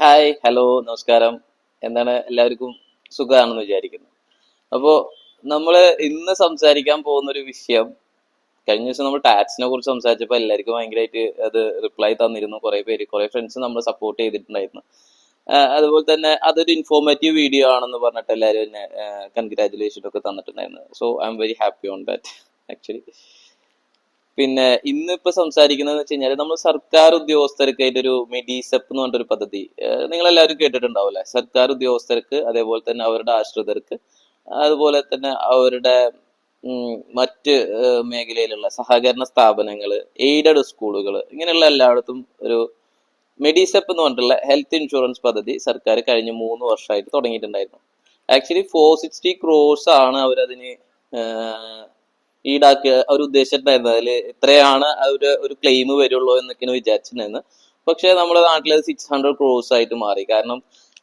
Hi hello നമസ്കാരം. എന്താണ് എല്ലാവർക്കും സുഖമാണെന്ന് വിചാരിക്കുന്നു. അപ്പോൾ നമ്മൾ ഇന്ന് സംസാരിക്കാൻ പോകുന്ന ഒരു വിഷയം കഴിഞ്ഞ ദിവസം നമ്മൾ ടാക്സിനെ കുറിച്ച് സംസാരിച്ചപ്പോൾ എല്ലാവർക്കും ഭയങ്കരമായിട്ട് അത് റിപ്ലൈ തന്നിരുന്നു. കുറേ പേര് കുറേ ഫ്രണ്ട്സ് നമ്മൾ സപ്പോർട്ട് ചെയ്തിട്ടുണ്ടായിരുന്നു. അതുപോലെ തന്നെ അതൊരു ഇൻഫോർമേറ്റീവ് വീഡിയോ ആണെന്ന് പറഞ്ഞിട്ട് എല്ലാവരും എന്നെ കൺഗ്രാചുലേഷൻ ഒക്കെ തന്നിട്ടുണ്ടായിരുന്നു. So I am very happy on that actually പിന്നെ ഇന്നിപ്പോ സംസാരിക്കുന്നതെന്ന് സംസാരിക്കുന്നത് വെച്ച് കഴിഞ്ഞാൽ നമ്മൾ സർക്കാർ ഉദ്യോഗസ്ഥർക്കായിട്ട് ഒരു മെഡീസെപ്പ് എന്ന് പറഞ്ഞൊരു പദ്ധതി നിങ്ങൾ എല്ലാവരും കേട്ടിട്ടുണ്ടാവില്ലേ സർക്കാർ ഉദ്യോഗസ്ഥർക്ക് അതേപോലെ തന്നെ അവരുടെ ആശ്രിതർക്ക് അതുപോലെ തന്നെ അവരുടെ മറ്റ് മേഖലയിലുള്ള സഹകരണ സ്ഥാപനങ്ങൾ എയ്ഡഡ് സ്കൂളുകൾ ഇങ്ങനെയുള്ള എല്ലായിടത്തും ഒരു മെഡിസെപ്പ് എന്ന് പറഞ്ഞിട്ടുള്ള ഹെൽത്ത് ഇൻഷുറൻസ് പദ്ധതി സർക്കാർ കഴിഞ്ഞ മൂന്ന് വർഷമായിട്ട് തുടങ്ങിയിട്ടുണ്ടായിരുന്നു. ആക്ച്വലി ഫോർ സിക്സ്റ്റി ക്രോസ് ആണ് അവരതിന് ഈടാക്കുക അവർ ഉദ്ദേശിച്ചിട്ടുണ്ടായിരുന്നത്. അതിൽ ഇത്രയാണ് ഒരു ഒരു ക്ലെയിം വരുള്ളൂ എന്നൊക്കെയാണ് വിചാരിച്ചിട്ടുണ്ടായിരുന്നത്. പക്ഷേ നമ്മുടെ നാട്ടിൽ സിക്സ് ഹൺഡ്രഡ് ക്രോസ് ആയിട്ട് മാറി. കാരണം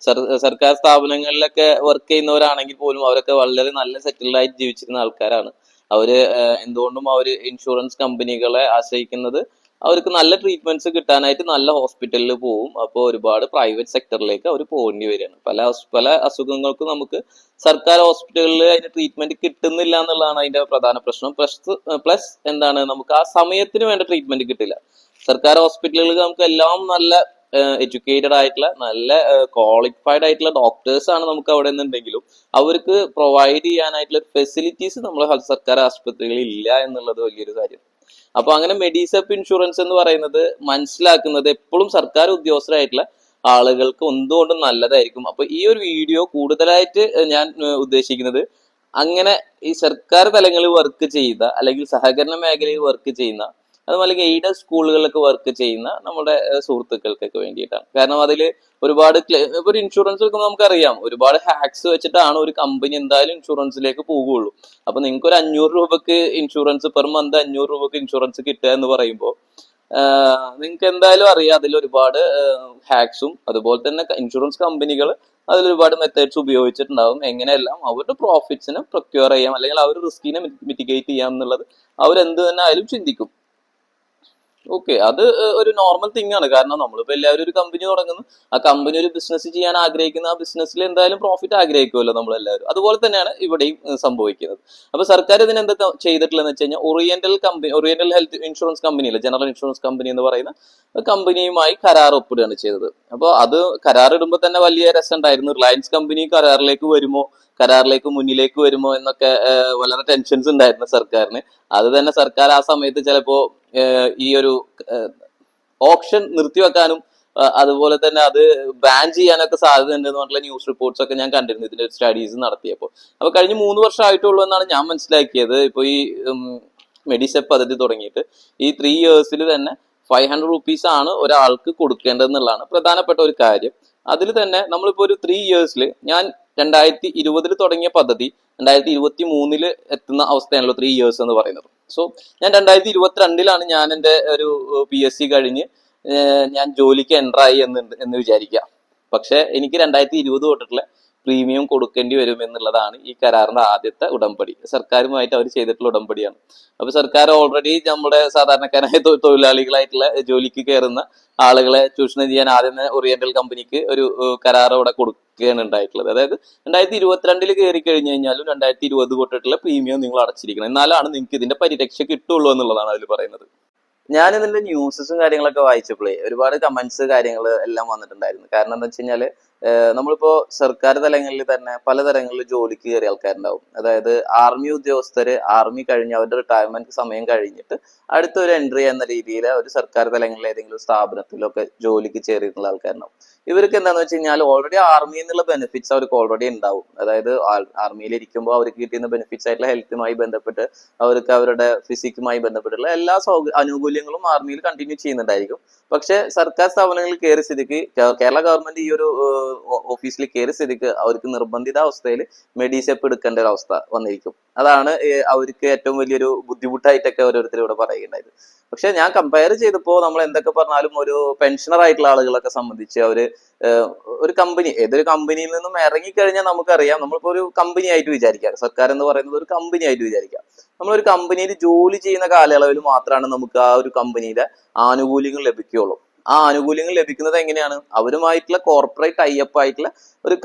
സർ സർക്കാർ സ്ഥാപനങ്ങളിലൊക്കെ വർക്ക് ചെയ്യുന്നവരാണെങ്കിൽ പോലും അവരൊക്കെ വളരെ നല്ല സെറ്റിൽഡ് ആയിട്ട് ജീവിച്ചിരുന്ന ആൾക്കാരാണ്. അവർ എന്തുകൊണ്ടും അവർ ഇൻഷുറൻസ് കമ്പനികളെ ആശ്രയിക്കുന്നത് അവർക്ക് നല്ല ട്രീറ്റ്മെന്റ്സ് കിട്ടാനായിട്ട് നല്ല ഹോസ്പിറ്റലിൽ പോവും. അപ്പോൾ ഒരുപാട് പ്രൈവറ്റ് സെക്ടറിലേക്ക് അവർ പോകേണ്ടി വരികയാണ്. പല പല അസുഖങ്ങൾക്കും നമുക്ക് സർക്കാർ ഹോസ്പിറ്റലിൽ അതിന് ട്രീറ്റ്മെന്റ് കിട്ടുന്നില്ല എന്നുള്ളതാണ് അതിന്റെ പ്രധാന പ്രശ്നം. പ്ലസ് പ്ലസ് എന്താണ് നമുക്ക് ആ സമയത്തിന് വേണ്ട ട്രീറ്റ്മെന്റ് കിട്ടില്ല. സർക്കാർ ഹോസ്പിറ്റലുകളിൽ നമുക്ക് എല്ലാം നല്ല എഡ്യൂക്കേറ്റഡ് ആയിട്ടുള്ള നല്ല ക്വാളിഫൈഡ് ആയിട്ടുള്ള ഡോക്ടേഴ്സ് ആണ് നമുക്ക് അവിടെ നിന്നുണ്ടെങ്കിലും അവർക്ക് പ്രൊവൈഡ് ചെയ്യാനായിട്ടുള്ള ഫെസിലിറ്റീസ് നമ്മുടെ സർക്കാർ ആശുപത്രികളിൽ ഇല്ല എന്നുള്ളത് വലിയൊരു കാര്യം. അപ്പൊ അങ്ങനെ മെഡിസപ്പ് ഇൻഷുറൻസ് എന്ന് പറയുന്നത് മനസ്സിലാക്കുന്നത് എപ്പോഴും സർക്കാർ ഉദ്യോഗസ്ഥരായിട്ടുള്ള ആളുകൾക്ക് എന്തുകൊണ്ടും നല്ലതായിരിക്കും. അപ്പൊ ഈ ഒരു വീഡിയോ കൂടുതലായിട്ട് ഞാൻ ഉദ്ദേശിക്കുന്നത് അങ്ങനെ ഈ സർക്കാർ തലങ്ങളിൽ വർക്ക് ചെയ്ത അല്ലെങ്കിൽ സഹകരണ മേഖലയിൽ വർക്ക് ചെയ്യുന്ന അതുപോലെ എയ്ഡഡ് സ്കൂളുകളിലൊക്കെ വർക്ക് ചെയ്യുന്ന നമ്മുടെ സുഹൃത്തുക്കൾക്കൊക്കെ വേണ്ടിയിട്ടാണ്. കാരണം അതിൽ ഒരുപാട് ഒരു ഇൻഷുറൻസ് എടുക്കുമ്പോൾ നമുക്കറിയാം ഒരുപാട് ഹാക്സ് വെച്ചിട്ടാണ് ഒരു കമ്പനി എന്തായാലും ഇൻഷുറൻസിലേക്ക് പോകുള്ളൂ. അപ്പൊ നിങ്ങൾക്ക് ഒരു അഞ്ഞൂറ് രൂപക്ക് ഇൻഷുറൻസ് പെർ മന്ത് അഞ്ഞൂറ് രൂപക്ക് ഇൻഷുറൻസ് കിട്ടുക എന്ന് പറയുമ്പോൾ നിങ്ങൾക്ക് എന്തായാലും അറിയാം അതിൽ ഒരുപാട് ഹാക്സും അതുപോലെ തന്നെ ഇൻഷുറൻസ് കമ്പനികൾ അതിൽ ഒരുപാട് മെത്തേഡ്സ് ഉപയോഗിച്ചിട്ടുണ്ടാവും. എങ്ങനെയെല്ലാം അവരുടെ പ്രോഫിറ്റ്സിനെ പ്രൊക്യൂർ ചെയ്യാം അല്ലെങ്കിൽ അവർ റിസ്കിനെ മിറ്റിഗേറ്റ് ചെയ്യാം എന്നുള്ളത് അവരെന്ത് തന്നെ ആയാലും ചിന്തിക്കും. ഓക്കെ അത് ഒരു നോർമൽ തിങ് ആണ്. കാരണം നമ്മളിപ്പോ എല്ലാവരും ഒരു കമ്പനി തുടങ്ങുന്നു. ആ കമ്പനി ഒരു ബിസിനസ് ചെയ്യാൻ ആഗ്രഹിക്കുന്ന ആ ബിസിനസ്സിൽ എന്തായാലും പ്രോഫിറ്റ് ആഗ്രഹിക്കുമല്ലോ നമ്മളെല്ലാവരും. അതുപോലെ തന്നെയാണ് ഇവിടെയും സംഭവിക്കുന്നത്. അപ്പൊ സർക്കാർ ഇതിന് എന്താ ചെയ്തിട്ടുള്ളതെന്ന് വെച്ച് കഴിഞ്ഞാൽ oriental company oriental health insurance കമ്പനിയില്ല general insurance company എന്ന് പറയുന്ന കമ്പനിയുമായി കരാർ ഒപ്പിടുകയാണ് ചെയ്തത്. അപ്പോൾ അത് കരാർ ഇടുമ്പോൾ തന്നെ വലിയ രസമുണ്ടായിരുന്നു റിലയൻസ് കമ്പനി കരാറിലേക്ക് വരുമോ കരാറിലേക്ക് മുന്നിലേക്ക് വരുമോ എന്നൊക്കെ വളരെ ടെൻഷൻസ് ഉണ്ടായിരുന്നു സർക്കാരിന്. അത് തന്നെ സർക്കാർ ആ സമയത്ത് ചിലപ്പോ ഈ ഒരു ഓപ്ഷൻ നിർത്തിവെക്കാനും അതുപോലെ തന്നെ അത് ബാൻ ചെയ്യാനൊക്കെ സാധ്യത ഉണ്ടെന്ന് പറഞ്ഞ ന്യൂസ് റിപ്പോർട്ട്സ് ഒക്കെ ഞാൻ കണ്ടിരുന്നു. ഇതിന്റെ സ്റ്റഡീസ് നടത്തിയപ്പോൾ. അപ്പൊ കഴിഞ്ഞ മൂന്ന് വർഷം ആയിട്ടുള്ളൂ എന്നാണ് ഞാൻ മനസ്സിലാക്കിയത്. ഇപ്പൊ ഈ മെഡിസെപ്പ് പദ്ധതി തുടങ്ങിയിട്ട് ഈ ത്രീ ഇയേഴ്സിൽ തന്നെ ഫൈവ് ഹൺഡ്രഡ് റുപ്പീസ് ആണ് ഒരാൾക്ക് കൊടുക്കേണ്ടതെന്നുള്ളതാണ് പ്രധാനപ്പെട്ട ഒരു കാര്യം. അതിൽ തന്നെ നമ്മളിപ്പോ ഒരു ത്രീ ഇയേഴ്സിൽ ഞാൻ രണ്ടായിരത്തി ഇരുപതിൽ തുടങ്ങിയ പദ്ധതി രണ്ടായിരത്തി ഇരുപത്തി മൂന്നിൽ എത്തുന്ന അവസ്ഥയാണല്ലോ ത്രീ ഇയേഴ്സ് എന്ന് പറയുന്നത്. സോ ഞാൻ രണ്ടായിരത്തി ഇരുപത്തിരണ്ടിലാണ് ഞാൻ എന്റെ ഒരു പി എസ് സി കഴിഞ്ഞ് ഞാൻ ജോലിക്ക് എന്റർ ആയി എന്ന് എന്ന് വിചാരിക്കാം. പക്ഷെ എനിക്ക് രണ്ടായിരത്തി ഇരുപത് തൊട്ടിട്ടുള്ള പ്രീമിയം കൊടുക്കേണ്ടി വരും എന്നുള്ളതാണ് ഈ കരാറിന്റെ ആദ്യത്തെ ഉടമ്പടി. സർക്കാരുമായിട്ട് അവർ ചെയ്തിട്ടുള്ള ഉടമ്പടിയാണ്. അപ്പൊ സർക്കാർ ഓൾറെഡി നമ്മുടെ സാധാരണക്കാരായ തൊഴിലാളികളായിട്ടുള്ള ജോലിക്ക് കയറുന്ന ആളുകളെ ചൂഷണം ചെയ്യാൻ ആദ്യം ഒറിയന്റൽ കമ്പനിക്ക് ഒരു കരാർ അവിടെ കൊടുക്കുകയാണ് ഉണ്ടായിട്ടുള്ളത്. അതായത് രണ്ടായിരത്തി ഇരുപത്തിരണ്ടിൽ കയറി കഴിഞ്ഞു കഴിഞ്ഞാലും രണ്ടായിരത്തി ഇരുപത് തൊട്ടിട്ടുള്ള പ്രീമിയം നിങ്ങൾ അടച്ചിരിക്കണം. എന്നാലാണ് നിങ്ങൾക്ക് ഇതിന്റെ പരിരക്ഷ കിട്ടുള്ളൂ എന്നുള്ളതാണ് അതിൽ പറയുന്നത്. ഞാൻ ഇതിന്റെ ന്യൂസസും കാര്യങ്ങളൊക്കെ വായിച്ചപ്പോഴേ ഒരുപാട് കമന്റ്സ് കാര്യങ്ങൾ എല്ലാം വന്നിട്ടുണ്ടായിരുന്നു. കാരണം എന്താ വെച്ച് കഴിഞ്ഞാൽ നമ്മളിപ്പോ സർക്കാർ തലങ്ങളിൽ തന്നെ പലതരങ്ങളിൽ ജോലിക്ക് കയറിയ ആൾക്കാരുണ്ടാവും. അതായത് ആർമി ഉദ്യോഗസ്ഥര് ആർമി കഴിഞ്ഞ് അവരുടെ റിട്ടയർമെന്റ് സമയം കഴിഞ്ഞിട്ട് അടുത്തൊരു എൻട്രി എന്ന രീതിയിൽ ഒരു സർക്കാർ തലങ്ങളിൽ ഏതെങ്കിലും സ്ഥാപനത്തിലൊക്കെ ജോലിക്ക് ചേറിയിട്ടുള്ള ആൾക്കാരുണ്ടാവും. ഇവർക്ക് എന്താന്ന് വെച്ച് കഴിഞ്ഞാൽ ഓൾറെഡി ആർമി എന്നുള്ള ബെനിഫിറ്റ്സ് അവർക്ക് ഓൾറെഡി ഉണ്ടാവും. അതായത് ആർമിയിൽ ഇരിക്കുമ്പോൾ അവർക്ക് കിട്ടുന്ന ബെനിഫിറ്റ്സ് ആയിട്ടുള്ള ഹെൽത്തുമായി ബന്ധപ്പെട്ട് അവർക്ക് അവരുടെ ഫിസിക്കുമായി ബന്ധപ്പെട്ടുള്ള എല്ലാ ആനുകൂല്യങ്ങളും ആർമിയിൽ കണ്ടിന്യൂ ചെയ്യുന്നുണ്ടായിരിക്കും. പക്ഷെ സർക്കാർ സ്ഥാപനങ്ങളിൽ കയറി സ്ഥിതിക്ക് കേരള ഗവൺമെന്റ് ഈ ഒരു ഓഫീസിൽ കയറി സ്ഥിതിക്ക് അവർക്ക് നിർബന്ധിത അവസ്ഥയിൽ മെഡിസെപ്പ് എടുക്കേണ്ട ഒരു അവസ്ഥ വന്നിരിക്കും. അതാണ് അവർക്ക് ഏറ്റവും വലിയൊരു ബുദ്ധിമുട്ടായിട്ടൊക്കെ ഓരോരുത്തർ ഇവിടെ പറയുകയുണ്ടായത്. പക്ഷെ ഞാൻ കമ്പയർ ചെയ്തപ്പോൾ നമ്മൾ എന്തൊക്കെ പറഞ്ഞാലും ഒരു പെൻഷനർ ആയിട്ടുള്ള ആളുകളൊക്കെ സംബന്ധിച്ച് അവർ ഒരു കമ്പനി ഏതൊരു കമ്പനിയിൽ നിന്നും ഇറങ്ങിക്കഴിഞ്ഞാൽ നമുക്കറിയാം നമ്മളിപ്പോ ഒരു കമ്പനി ആയിട്ട് വിചാരിക്കാം. സർക്കാർ എന്ന് പറയുന്നത് ഒരു കമ്പനി ആയിട്ട് വിചാരിക്കാം. ഒരു കമ്പനിയിൽ ജോലി ചെയ്യുന്ന കാലയളവിൽ മാത്രമാണ് നമുക്ക് ആ ഒരു കമ്പനിയിലെ ആനുകൂല്യങ്ങൾ ലഭിക്കുകയുള്ളൂ. ആ ആനുകൂല്യങ്ങൾ ലഭിക്കുന്നത് എങ്ങനെയാണ്? അവരുമായിട്ടുള്ള കോർപ്പറേറ്റ് ടൈപ്പ് ആയിട്ടുള്ള ഒരു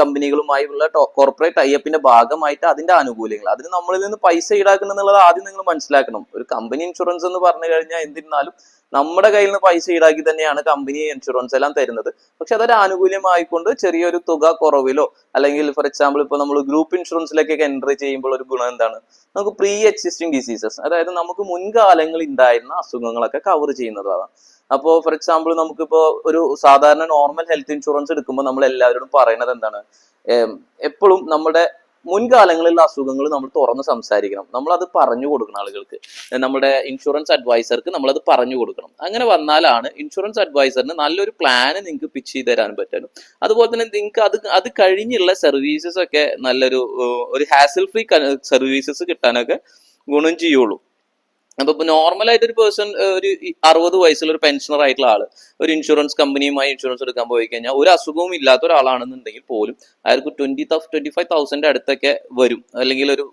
കമ്പനികളുമായുള്ള കോർപ്പറേറ്റ് ടൈപ്പിന്റെ ഭാഗമായിട്ട് അതിന്റെ ആനുകൂല്യങ്ങൾ. അതിന് നമ്മളിൽ നിന്ന് പൈസ ഈടാക്കണം എന്നുള്ളത് ആദ്യം നിങ്ങൾ മനസ്സിലാക്കണം. ഒരു കമ്പനി ഇൻഷുറൻസ് എന്ന് പറഞ്ഞു കഴിഞ്ഞാൽ എന്തിരുന്നാലും നമ്മുടെ കയ്യിൽ നിന്ന് പൈസ ഈടാക്കി തന്നെയാണ് കമ്പനി ഇൻഷുറൻസ് എല്ലാം തരുന്നത്. പക്ഷെ അതൊരു ആനുകൂല്യമായിക്കൊണ്ട് ചെറിയൊരു തുക കുറവിലോ അല്ലെങ്കിൽ ഫോർ എക്സാമ്പിൾ ഇപ്പൊ നമ്മൾ ഗ്രൂപ്പ് ഇൻഷുറൻസിലേക്കൊക്കെ എൻട്രി ചെയ്യുമ്പോൾ ഒരു ഗുണം എന്താണ്? നമുക്ക് പ്രീ എക്സിസ്റ്റിംഗ് ഡിസീസസ് അതായത് നമുക്ക് മുൻകാലങ്ങളിൽ ഉണ്ടായിരുന്ന അസുഖങ്ങളൊക്കെ കവർ ചെയ്യുന്നതാണ് അപ്പോൾ ഫോർ എക്സാമ്പിൾ നമുക്കിപ്പോ ഒരു സാധാരണ നോർമൽ ഹെൽത്ത് ഇൻഷുറൻസ് എടുക്കുമ്പോൾ നമ്മൾ എല്ലാവരോടും പറയുന്നത് എന്താണ് എപ്പോഴും നമ്മുടെ മുൻകാലങ്ങളിലുള്ള അസുഖങ്ങൾ നമ്മൾ തുറന്ന് സംസാരിക്കണം. നമ്മൾ അത് പറഞ്ഞു കൊടുക്കണം ആളുകൾക്ക്. നമ്മുടെ ഇൻഷുറൻസ് അഡ്വൈസർക്ക് നമ്മൾ അത് പറഞ്ഞു കൊടുക്കണം. അങ്ങനെ വന്നാലാണ് ഇൻഷുറൻസ് അഡ്വൈസറിന് നല്ലൊരു പ്ലാന് നിങ്ങൾക്ക് പിച്ച് ചെയ്ത് തരാൻ പറ്റും അതുപോലെ തന്നെ നിങ്ങൾക്ക് അത് അത് കഴിഞ്ഞുള്ള സർവീസസ് ഒക്കെ നല്ലൊരു ഒരു ഹാസിൽ ഫ്രീ സർവീസസ് കിട്ടാനൊക്കെ ഗുണം ചെയ്യുള്ളൂ. അപ്പൊ ഇപ്പൊ നോർമൽ ആയിട്ട് ഒരു പേഴ്സൺ ഒരു അറുപത് വയസ്സുള്ള ഒരു പെൻഷനർ ആയിട്ടുള്ള ആൾ ഒരു ഇൻഷുറൻസ് കമ്പനിയുമായി ഇൻഷുറൻസ് എടുക്കാൻ പോയി കഴിഞ്ഞാൽ ഒരു അസുഖവും ഇല്ലാത്ത ഒരാളാണെന്നുണ്ടെങ്കിൽ പോലും അയാൾക്ക് ട്വന്റി ട്വന്റി ഫൈവ് തൗസൻഡ് അടുത്തൊക്കെ വരും. അല്ലെങ്കിൽ ഒരു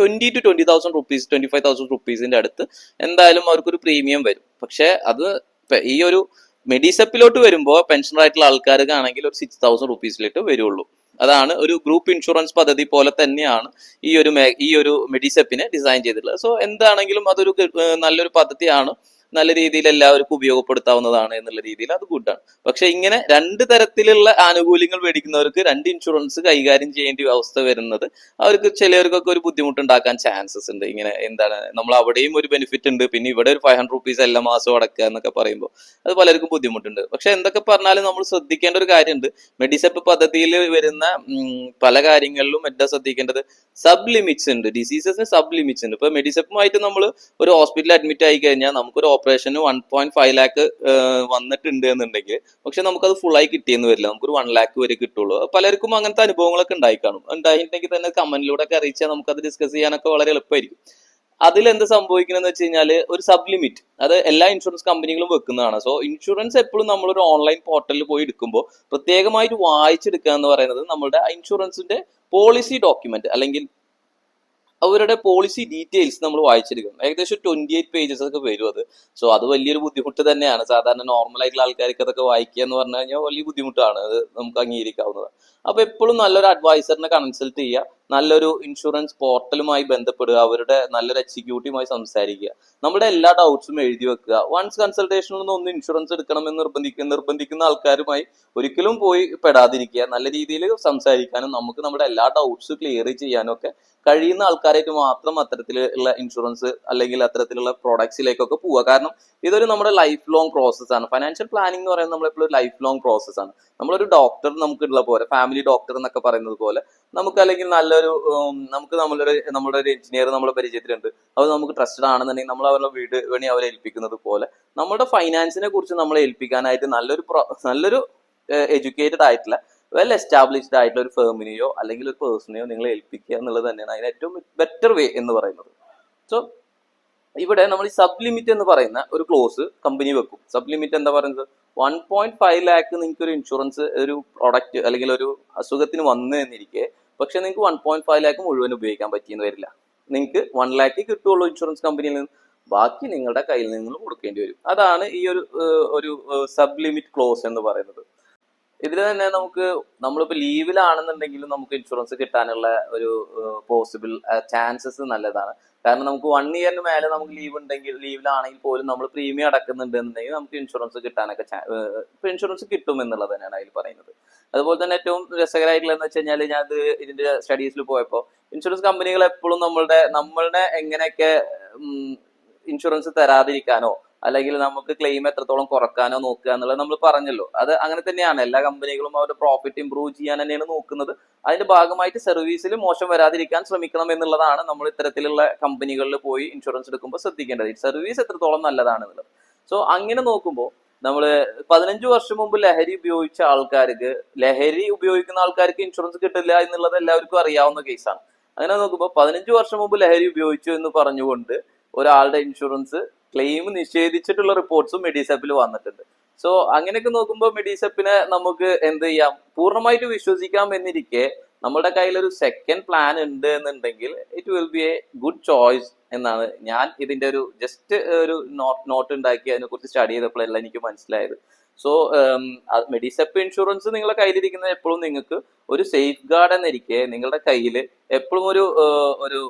twenty two twenty thousand rupees twenty five thousand റുപ്പീസിന്റെ അടുത്ത് എന്തായാലും അവർക്കൊരു പ്രീമിയം വരും. പക്ഷെ അത് ഈ ഒരു മെഡിസെപ്പിലോട്ട് വരുമ്പോൾ പെൻഷനർ ആയിട്ടുള്ള ആൾക്കാർക്കാണെങ്കിൽ ഒരു സിക്സ് തൗസൻഡ് റുപ്പീസിലേക്ക് വരുള്ളൂ. അതാണ് ഒരു ഗ്രൂപ്പ് ഇൻഷുറൻസ് പദ്ധതി പോലെ തന്നെയാണ് ഈ ഒരു ഈ ഒരു മെഡിസെപ്പിനെ ഡിസൈൻ ചെയ്തിട്ടുള്ളത്. സോ എന്താണെങ്കിലും അതൊരു നല്ലൊരു പദ്ധതിയാണ്. നല്ല രീതിയിൽ എല്ലാവർക്കും ഉപയോഗപ്പെടുത്താവുന്നതാണ് എന്നുള്ള രീതിയിൽ അത് ഗുഡാണ് പക്ഷെ ഇങ്ങനെ രണ്ട് തരത്തിലുള്ള ആനുകൂല്യങ്ങൾ മേടിക്കുന്നവർക്ക് രണ്ട് ഇൻഷുറൻസ് കൈകാര്യം ചെയ്യേണ്ട അവസ്ഥ വരുന്നത് അവർക്ക് ചിലവർക്കൊക്കെ ഒരു ബുദ്ധിമുട്ടുണ്ടാക്കാൻ ചാൻസസ് ഉണ്ട്. ഇങ്ങനെ എന്താണ് നമ്മൾ അവിടെയും ഒരു ബെനിഫിറ്റ് ഉണ്ട് പിന്നെ ഇവിടെ ഒരു ഫൈവ് ഹൺഡ്രഡ് റുപ്പീസ് എല്ലാ മാസവും അടക്കുക എന്നൊക്കെ പറയുമ്പോൾ അത് പലർക്കും ബുദ്ധിമുട്ടുണ്ട്. പക്ഷെ എന്തൊക്കെ പറഞ്ഞാലും നമ്മൾ ശ്രദ്ധിക്കേണ്ട ഒരു കാര്യമുണ്ട്. മെഡിസെപ്പ് പദ്ധതിയിൽ വരുന്ന പല കാര്യങ്ങളിലും എന്താ ശ്രദ്ധിക്കേണ്ടത്? സബ് ലിമിറ്റ്സ് ഉണ്ട്. ഡിസീസസിന് സബ് ലിമിറ്റ്സ് ഉണ്ട്. ഇപ്പൊ മെഡിസെപ്പുമായിട്ട് നമ്മൾ ഒരു ഹോസ്പിറ്റലിൽ അഡ്മിറ്റ് ആയി കഴിഞ്ഞാൽ നമുക്കൊരു ഓപ്പറേഷന് വൺ പോയിന്റ് ഫൈവ് ലാക്ക് വന്നിട്ടുണ്ട് എന്നുണ്ടെങ്കിൽ പക്ഷെ നമുക്കത് ഫുൾ ആയി കിട്ടിയെന്ന് വരില്ല. നമുക്കൊരു വൺ ലാക്ക് വരെ കിട്ടുള്ളൂ. പലർക്കും അങ്ങനത്തെ അനുഭവങ്ങളൊക്കെ ഉണ്ടായി കാണും. ഉണ്ടായിട്ടുണ്ടെങ്കിൽ തന്നെ കമന്റിലൂടെ ഒക്കെ അറിയിച്ചാൽ നമുക്കത് ഡിസ്കസ് ചെയ്യാനൊക്കെ വളരെ എളുപ്പമായിരിക്കും. അതിൽ എന്ത് സംഭവിക്കണമെന്ന് വെച്ച് കഴിഞ്ഞാൽ ഒരു സബ് ലിമിറ്റ് അത് എല്ലാ ഇൻഷുറൻസ് കമ്പനികളും വെക്കുന്നതാണ്. സോ ഇൻഷുറൻസ് എപ്പോഴും നമ്മളൊരു ഓൺലൈൻ പോർട്ടലിൽ പോയി എടുക്കുമ്പോൾ പ്രത്യേകമായിട്ട് വായിച്ചെടുക്കുക എന്ന് പറയുന്നത് നമ്മുടെ ഇൻഷുറൻസിന്റെ പോളിസി ഡോക്യുമെന്റ് അല്ലെങ്കിൽ അവരുടെ പോളിസി ഡീറ്റെയിൽസ് നമ്മൾ വായിച്ചെടുക്കണം. ഏകദേശം ട്വന്റി എയ്റ്റ് പേജസ് ഒക്കെ വരും അത്. സോ അത് വലിയൊരു ബുദ്ധിമുട്ട് തന്നെയാണ്. സാധാരണ നോർമൽ ആയിട്ടുള്ള ആൾക്കാർക്ക് അതൊക്കെ വായിക്കുക എന്ന് പറഞ്ഞു കഴിഞ്ഞാൽ വലിയ ബുദ്ധിമുട്ടാണ്. അത് നമുക്ക് അംഗീകരിക്കാവുന്നത് അപ്പൊ എപ്പോഴും നല്ലൊരു അഡ്വൈസറിനെ കൺസൾട്ട് ചെയ്യുക. നല്ലൊരു ഇൻഷുറൻസ് പോർട്ടലുമായി ബന്ധപ്പെടുക അവരുടെ നല്ലൊരു എക്സിക്യൂട്ടീവുമായി സംസാരിക്കുക. നമ്മുടെ എല്ലാ ഡൗട്ട്സും എഴുതി വെക്കുക. വൺസ് കൺസൾട്ടേഷനിൽ നിന്ന് ഒന്ന് ഇൻഷുറൻസ് എടുക്കണമെന്ന് നിർബന്ധിക്കുന്ന നിർബന്ധിക്കുന്ന ആൾക്കാരുമായി ഒരിക്കലും പോയി പെടാതിരിക്കുക. നല്ല രീതിയിൽ സംസാരിക്കാനും നമുക്ക് നമ്മുടെ എല്ലാ ഡൗട്ട്സ് ക്ലിയർ ചെയ്യാനും ഒക്കെ കഴിയുന്ന ആൾക്കാരായിട്ട് മാത്രം അത്തരത്തിലുള്ള ഇൻഷുറൻസ് അല്ലെങ്കിൽ അത്തരത്തിലുള്ള പ്രോഡക്ട്സിലേക്കൊക്കെ പോവുക. കാരണം ഇതൊരു നമ്മുടെ ലൈഫ് ലോങ് പ്രോസസ്സാണ് ഫൈനാൻഷ്യൽ പ്ലാനിംഗ് എന്ന് പറയുന്നത് നമ്മളെപ്പോഴും ലൈഫ് ലോങ് പ്രോസസ് ആണ്. നമ്മളൊരു ഡോക്ടർ നമുക്കുള്ള പോലെ ഫാമിലി ഡോക്ടർ എന്നൊക്കെ പറയുന്നത് പോലെ നമുക്ക് അല്ലെങ്കിൽ നല്ലൊരു നമുക്ക് നമ്മളൊരു നമ്മുടെ ഒരു എഞ്ചിനീയർ നമ്മളെ പരിചയത്തിലുണ്ട്. അത് നമുക്ക് ട്രസ്റ്റഡ് ആണെന്നുണ്ടെങ്കിൽ നമ്മൾ അവരുടെ വീട് വേണി അവരെ ഏൽപ്പിക്കുന്നത് പോലെ നമ്മുടെ ഫൈനാൻസിനെ കുറിച്ച് നമ്മളെ ഏൽപ്പിക്കാനായിട്ട് നല്ലൊരു നല്ലൊരു എഡ്യൂക്കേറ്റഡ് ആയിട്ടുള്ള വെൽ എസ്റ്റാബ്ലിഷ്ഡ് ആയിട്ടുള്ള ഒരു ഫേമിനെയോ അല്ലെങ്കിൽ ഒരു പേഴ്സണെയോ നിങ്ങളെ ഏൽപ്പിക്കുക എന്നുള്ളത് തന്നെയാണ് അതിന് ഏറ്റവും ബെറ്റർ വേ എന്ന് പറയുന്നത്. സോ ഇവിടെ നമ്മൾ ഈ സബ് ലിമിറ്റ് എന്ന് പറയുന്ന ഒരു ക്ലോസ് കമ്പനി വെക്കും. സബ് ലിമിറ്റ് എന്താ പറയുന്നത്? വൺ പോയിന്റ് ഫൈവ് ലാക്ക് നിങ്ങൾക്ക് ഒരു ഇൻഷുറൻസ് ഒരു പ്രൊഡക്റ്റ് അല്ലെങ്കിൽ ഒരു അസുഖത്തിന് വന്നു എന്നിരിക്കെ പക്ഷെ നിങ്ങൾക്ക് വൺ പോയിന്റ് ഫൈവ് ലാക്ക് മുഴുവൻ ഉപയോഗിക്കാൻ പറ്റിയെന്ന് വരില്ല. നിങ്ങൾക്ക് വൺ ലാക്ക് കിട്ടുള്ളൂ ഇൻഷുറൻസ് കമ്പനിയിൽ നിന്ന്. ബാക്കി നിങ്ങളുടെ കയ്യിൽ നിങ്ങൾ കൊടുക്കേണ്ടി വരും. അതാണ് ഈ ഒരു ഒരു സബ് ലിമിറ്റ് ക്ലോസ് എന്ന് പറയുന്നത്. ഇതിൽ തന്നെ നമുക്ക് നമ്മളിപ്പോ ലീവിലാണെന്നുണ്ടെങ്കിലും നമുക്ക് ഇൻഷുറൻസ് കിട്ടാനുള്ള ഒരു പോസിബിൾ ചാൻസസ് നല്ലതാണ്. കാരണം നമുക്ക് വൺ ഇയറിന് മേലെ നമുക്ക് ലീവ് ഉണ്ടെങ്കിൽ ലീവിലാണെങ്കിൽ പോലും നമ്മൾ പ്രീമിയം അടക്കുന്നുണ്ട് എന്നുണ്ടെങ്കിൽ നമുക്ക് ഇൻഷുറൻസ് കിട്ടാനൊക്കെ ഇപ്പൊ ഇൻഷുറൻസ് കിട്ടും എന്നുള്ളത് തന്നെയാണ് അതിൽ പറയുന്നത്. അതുപോലെ തന്നെ ഏറ്റവും രസകരമായിട്ടുള്ളതെന്ന് വെച്ച് കഴിഞ്ഞാൽ ഞാൻ ഇത് ഇതിന്റെ സ്റ്റഡീസിൽ പോയപ്പോൾ ഇൻഷുറൻസ് കമ്പനികൾ എപ്പോഴും നമ്മളുടെ നമ്മളുടെ എങ്ങനെയൊക്കെ ഇൻഷുറൻസ് തരാതിരിക്കാനോ അല്ലെങ്കിൽ നമുക്ക് ക്ലെയിം എത്രത്തോളം കുറക്കാനോ നോക്കുക എന്നുള്ളത് നമ്മൾ പറഞ്ഞല്ലോ. അത് അങ്ങനെ തന്നെയാണ്. എല്ലാ കമ്പനികളും അവരുടെ പ്രോഫിറ്റ് ഇംപ്രൂവ് ചെയ്യാൻ തന്നെയാണ് നോക്കുന്നത്. അതിന്റെ ഭാഗമായിട്ട് സർവീസിൽ മോശം വരാതിരിക്കാൻ ശ്രമിക്കണം എന്നുള്ളതാണ് നമ്മൾ ഇത്തരത്തിലുള്ള കമ്പനികളിൽ പോയി ഇൻഷുറൻസ് എടുക്കുമ്പോൾ ശ്രദ്ധിക്കേണ്ടത്. സർവീസ് എത്രത്തോളം നല്ലതാണ് എന്നുള്ളത് സോ അങ്ങനെ നോക്കുമ്പോൾ നമ്മൾ പതിനഞ്ച് വർഷം മുമ്പ് ലഹരി ഉപയോഗിച്ച ആൾക്കാർക്ക് ലഹരി ഉപയോഗിക്കുന്ന ആൾക്കാർക്ക് ഇൻഷുറൻസ് കിട്ടില്ല എന്നുള്ളത് എല്ലാവർക്കും അറിയാവുന്ന കേസാണ് അങ്ങനെ നോക്കുമ്പോൾ പതിനഞ്ച് വർഷം മുമ്പ് ലഹരി ഉപയോഗിച്ചു എന്ന് പറഞ്ഞുകൊണ്ട് ഒരാളുടെ ഇൻഷുറൻസ് ക്ലെയിം നിഷേധിച്ചിട്ടുള്ള റിപ്പോർട്ട്സും മെഡിസെപ്പിൽ വന്നിട്ടുണ്ട്. സോ അങ്ങനെയൊക്കെ നോക്കുമ്പോൾ മെഡിസെപ്പിനെ നമുക്ക് എന്ത് ചെയ്യാം? പൂർണമായിട്ട് വിശ്വസിക്കാം എന്നിരിക്കെ നമ്മുടെ കയ്യിൽ ഒരു സെക്കൻഡ് പ്ലാൻ ഉണ്ട് എന്നുണ്ടെങ്കിൽ it will be a good choice എന്നാണ് ഞാൻ ഇതിന്റെ ഒരു ജസ്റ്റ് ഒരു നോട്ട് ഉണ്ടാക്കി അതിനെ കുറിച്ച് സ്റ്റഡി ചെയ്തപ്പോഴല്ല എനിക്ക് മനസ്സിലായത്. സോ മെഡിസെപ്പ് ഇൻഷുറൻസ് നിങ്ങളുടെ കയ്യിലിരിക്കുന്ന എപ്പോഴും നിങ്ങൾക്ക് ഒരു സേഫ് ഗാർഡ് എന്നിരിക്കെ നിങ്ങളുടെ കയ്യിൽ എപ്പോഴും ഒരു ഒരു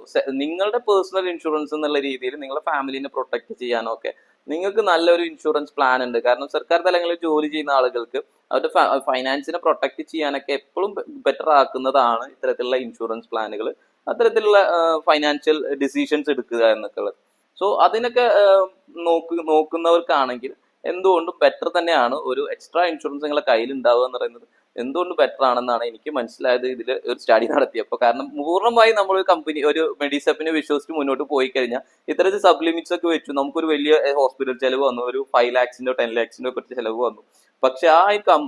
നിങ്ങളുടെ പേഴ്സണൽ ഇൻഷുറൻസ് എന്നുള്ള രീതിയിൽ നിങ്ങളുടെ ഫാമിലിനെ പ്രൊട്ടക്ട് ചെയ്യാനൊക്കെ നിങ്ങൾക്ക് നല്ലൊരു ഇൻഷുറൻസ് പ്ലാൻ ഉണ്ട്. കാരണം സർക്കാർ തലങ്ങളിൽ ജോലി ചെയ്യുന്ന ആളുകൾക്ക് അവരുടെ ഫൈനാൻസിനെ പ്രൊട്ടക്ട് ചെയ്യാനൊക്കെ എപ്പോഴും ബെറ്റർ ആക്കുന്നതാണ് ഇത്തരത്തിലുള്ള ഇൻഷുറൻസ് പ്ലാനുകൾ അത്തരത്തിലുള്ള ഫൈനാൻഷ്യൽ ഡിസിഷൻസ് എടുക്കുക എന്നൊക്കെ ഉള്ളത് സോ അതിനൊക്കെ നോക്ക് നോക്കുന്നവർക്കാണെങ്കിൽ എന്തുകൊണ്ടും ബെറ്റർ തന്നെയാണ് ഒരു എക്സ്ട്രാ ഇൻഷുറൻസ് നിങ്ങളുടെ കയ്യിൽ ഉണ്ടാവുക എന്ന് പറയുന്നത്? എന്തുകൊണ്ട് ബെറ്റർ ആണെന്നാണ് എനിക്ക് മനസ്സിലായത് ഇതിൽ ഒരു സ്റ്റഡി നടത്തിയപ്പോൾ കാരണം പൂർണമായി നമ്മൾ ഒരു കമ്പനി ഒരു മെഡിസെപ്പിനെ വിശ്വസിച്ച് മുന്നോട്ട് പോയി കഴിഞ്ഞാൽ ഇത്തരത്തിൽ സബ് ലിമിറ്റ്സ് ഒക്കെ വെച്ചു നമുക്കൊരു വലിയ ഹോസ്പിറ്റൽ ചെലവ് വന്നു. ഒരു ഫൈവ് ലാക്സിന്റെ ടെൻ ലാക്സിന്റെ കുറച്ച് ചെലവ് വന്നു. പക്ഷെ ആ കം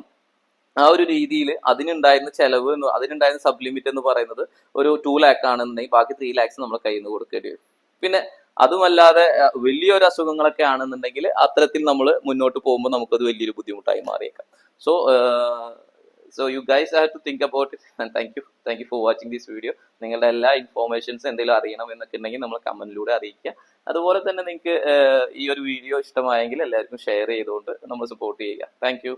ആ ഒരു രീതിയിൽ അതിനുണ്ടായിരുന്ന ചെലവ് എന്ന് അതിനുണ്ടായിരുന്ന സബ് ലിമിറ്റ് എന്ന് പറയുന്നത് ഒരു ടു ലാക്ക് ആണെന്നുണ്ടെങ്കിൽ ബാക്കി ത്രീ ലാക്സ് നമ്മൾ കയ്യിൽ നിന്ന് കൊടുക്കേണ്ടി വരും. പിന്നെ അതുമല്ലാതെ വലിയൊരു അസുഖങ്ങളൊക്കെ ആണെന്നുണ്ടെങ്കിൽ അത്തരത്തിൽ നമ്മൾ മുന്നോട്ട് പോകുമ്പോൾ നമുക്കത് വലിയൊരു ബുദ്ധിമുട്ടായി മാറിയേക്കാം. So so you guys have to think about it and thank you thank you for watching this video നിങ്ങളുടെ എല്ലാ ഇൻഫോർമേഷൻസ് എന്തെങ്കിലും അറിയണം എന്നൊക്കെ ഉണ്ടെങ്കിൽ നമ്മൾ കമന്റിലൂടെ അറിയിക്കുക. അതുപോലെ തന്നെ നിങ്ങൾക്ക് ഈ ഒരു വീഡിയോ ഇഷ്ടമായെങ്കിൽ എല്ലാവർക്കും ഷെയർ ചെയ്തുകൊണ്ട് നമ്മൾ സപ്പോർട്ട് ചെയ്യുക. താങ്ക്